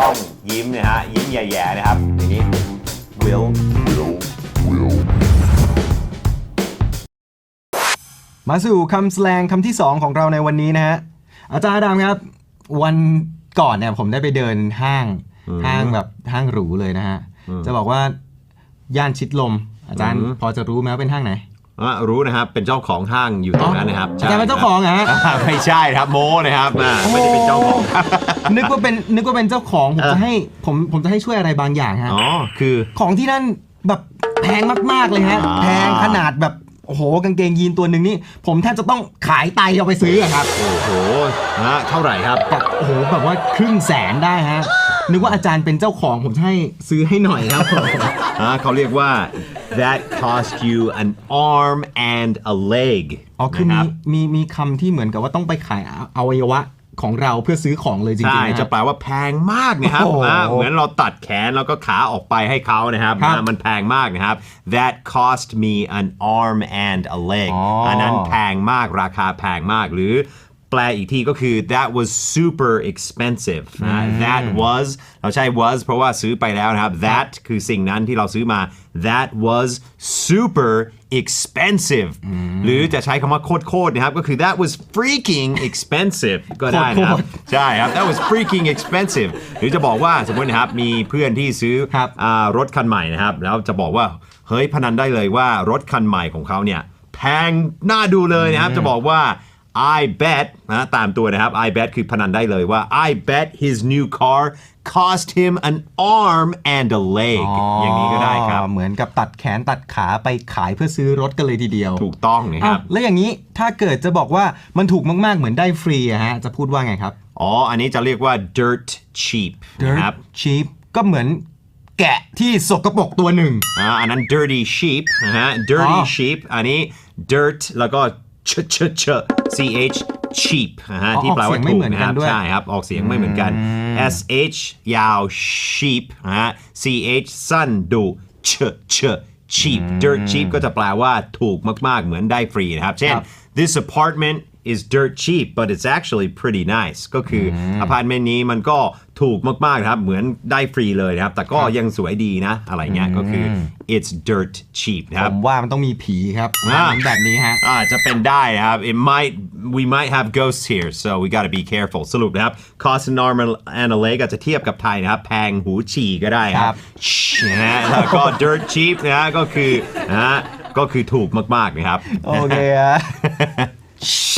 ต้องยิ้มนะฮะยิ้มแย่ๆนะครับอย่างนี้ will will will มาสู่คำแสลงคำที่ 2 ของเราในวันนี้นะฮะอาจารย์อดามครับ วันก่อนเนี่ยผมได้ไปเดินห้างห้างแบบห้างหรูเลยนะฮะ จะบอกว่าย่านชิดลม อาจารย์อืมพอจะรู้ไหมว่าเป็นห้างไหน อะรู้นะครับเป็นเจ้าของห้างอยู่ตรงนั้นนะครับอาจารย์เป็นเจ้าของเหรอฮะอ่าไม่ใช่ครับโมนะครับอ่าไม่ได้เป็นเจ้าของครับนึกว่าเป็นนึกว่าเป็นเจ้าของผมเออ จะให้ผมผมจะให้ช่วยอะไรบางอย่างฮะอ๋อคือ ของที่นั่นแบบแพงมากๆเลยฮะอ่า แพงขนาดแบบโอ้โหกางเกงยีนตัวหนึ่งนี่ผมแทบจะต้องขายไตเอาไปซื้ออะครับโอ้โหฮะเท่าไหร่ครับ แบบโอ้โหแบบว่าครึ่งแสนได้ฮะนึกว่าอาจารย์เป็นเจ้าของผมจะให้ซื้อให้หน่อยครับฮะเขาเรียกว่า that cost you an arm and a leg อ๋อคือนะมีรับ มีมีคำที่เหมือนกับว่าต้องไปขายอวัยวะของเราเพื่อซื้อของเลยจริงใช่ๆนะจะแปลว่าแพงมากนะครับโอ้โหอ่าเหมือนเราตัดแขนแล้วก็ขาออกไปให้เขานะครับครับอ่ามันแพงมากนะครับ that cost me an arm and a leg อ๋ออั อันนั้นแพงมากราคาแพงมากหรือ แปลอีกทีก็คือ that was super expensive นะ that was เราใช้ was เพราะว่าซื้อไปแล้วนะครับ that คือสิ่งนั้นที่เราซื้อมา that was super expensive หรือจะใช้คำว่าโคตรๆนะครับ ก็คือ that was freaking expensive ก็ได้นะครับ ใช่ครับ that was freaking expensive หรือจะบอกว่าสมมตินะครับ มีเพื่อนที่ซื้อครับอ่ารถคันใหม่นะครับ แล้วจะบอกว่า เฮ้ยพนันได้เลยว่ารถคันใหม่ของเขาเนี่ยแพงน่าดูเลยนะครับ จะบอกว่า I bet นะตามตัวนะครับ I bet คือพนันได้เลยว่า I bet his new car cost him an arm and a leg อย่างนี้ก็ได้ครับ เหมือนกับตัดแขนตัดขาไปขายเพื่อซื้อรถกันเลยทีเดียว ถูกต้องนะคอ้าวรับ แล้วอย่างนี้ถ้าเกิดจะบอกว่ามันถูกมาก ๆ เหมือนได้ฟรีอะฮะ จะพูดว่าไงครับ อ๋อ อันนี้จะเรียกว่า dirt cheap นะครับ cheap ก็เหมือนแกะที่สกปรกตัวหนึ่งอ่าอันนั้น dirty sheep นะฮะ dirty อ๋อ sheep อันนี้ dirt แล้วก็เชเชเช ch cheap นะฮะอ๋อที่แปลว่าออกเสียงไม่ถูเหมืกอนนะกัคนรับด้วยใช่ครับ ออกเสียงไม่เหมือนกัน sh ยาว sheep นะฮะ ch สั้นดุเชเช cheap dirt cheap ก็จะแปลว่าถูกมาก ๆ เหมือนได้ฟรีนะครับ เช่นครับ this apartment is dirt cheap but it's actually pretty nice ก็คืออพาร์ตเมนต์นี้มันก็ถูกมากๆนะครับ เหมือนได้ฟรีเลยนะครับ แต่ก็ยังสวยดีนะ อะไรเงี้ยก็คือ it's dirt cheap นะคผรับมว่ามันต้องมีผีครับอ่าเหมือนแบบนี้ฮะอ่าจะเป็นได้นะครับ it might we might have ghosts here so we gotta be careful สรุปนะครับ cost an arm and a leg อาจจะเทียบกับไทยนะครับ แพงหูฉี่ก็ได้คครัรับบ นะฮะแล้วก็ dirt cheap นะฮะก็คือนะฮะก็คือถูกมากๆนะครับ โอเคฮะ